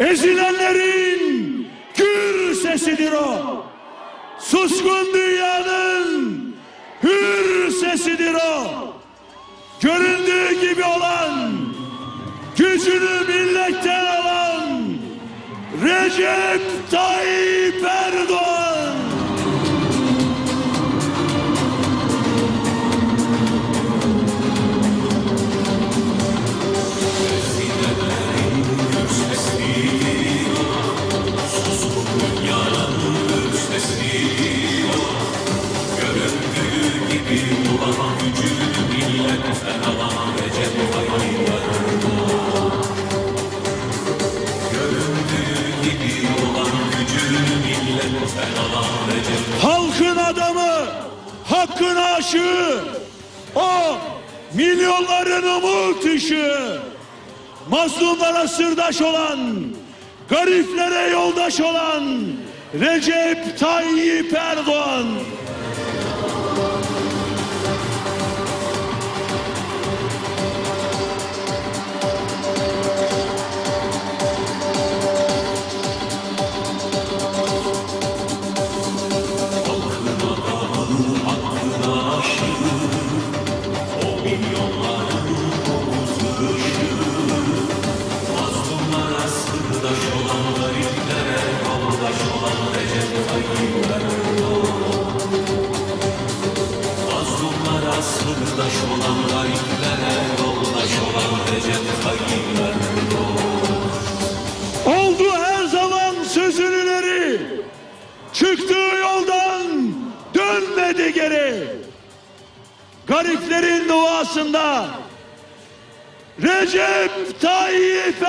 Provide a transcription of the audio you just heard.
Ezilenlerin gür sesidir o. Suskun dünyanın hür sesidir o. Göründüğü gibi olan, gücünü milletten alan Recep Tayyip Erdoğan. Halkın adamı, hakkın aşığı, o milyonların umut ışığı, mazlumlara sırdaş olan, gariplere yoldaş olan Recep Tayyip Erdoğan. Sırdaş olan gariplere yoldaş olan Recep Tayyip Erdoğan. Oldu her zaman sözünün eri. Çıktığı yoldan dönmedi geri. Gariplerin duasında Recep Tayyip